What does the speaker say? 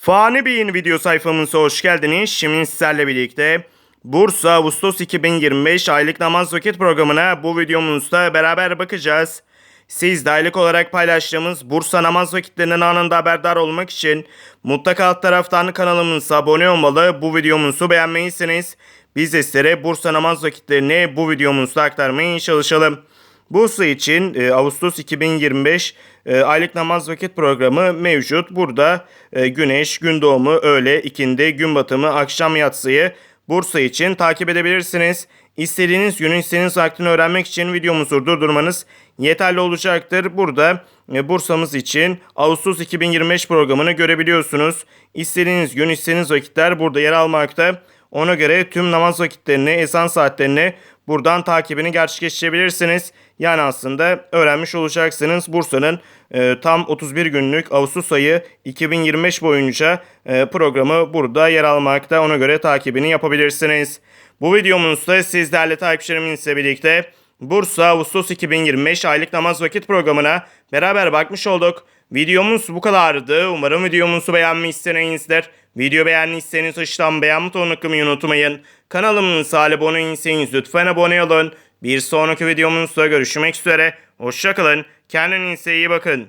Fani Bey'in video sayfamıza hoş geldiniz. Şimdi sizlerle birlikte Bursa Ağustos 2025 aylık namaz vakit programına bu videomuzda beraber bakacağız. Siz de aylık olarak paylaştığımız Bursa namaz vakitlerinden anında haberdar olmak için mutlaka alt taraftan kanalımıza abone olmalı. Bu videomuzu beğenmelisiniz. Biz de sizlere Bursa namaz vakitlerini bu videomuzda aktarmaya çalışalım. Bursa için e, Ağustos 2025 e, aylık namaz vakit programı mevcut. Burada e, güneş, gün doğumu, öğle, ikindi, gün batımı, akşam yatsıyı Bursa için takip edebilirsiniz. İstediğiniz günün istediğiniz vaktini öğrenmek için videomuzu durdurmanız yeterli olacaktır. Burada e, Bursa'mız için Ağustos 2025 programını görebiliyorsunuz. İstediğiniz gün, istediğiniz vakitler burada yer almakta. Ona göre tüm namaz vakitlerini, ezan saatlerini buradan takibini gerçekleştirebilirsiniz. Yani aslında öğrenmiş olacaksınız. Bursa'nın e, tam 31 günlük Ağustos ayı 2025 boyunca e, programı burada yer almakta. Ona göre takibini yapabilirsiniz. Bu videomuzda sizlerle takipçilerimizle birlikte Bursa Ağustos 2025 aylık namaz vakit programına beraber bakmış olduk. Videomuz bu kadardı. Umarım videomuzu beğenmişsinizdir. Video beğendiyseniz aşağıdan beğen butonuna tıklamayı unutmayın. Kanalımıza abone değilseniz lütfen abone olun. Bir sonraki videomuzda görüşmek üzere. Hoşçakalın. Kendinize iyi bakın.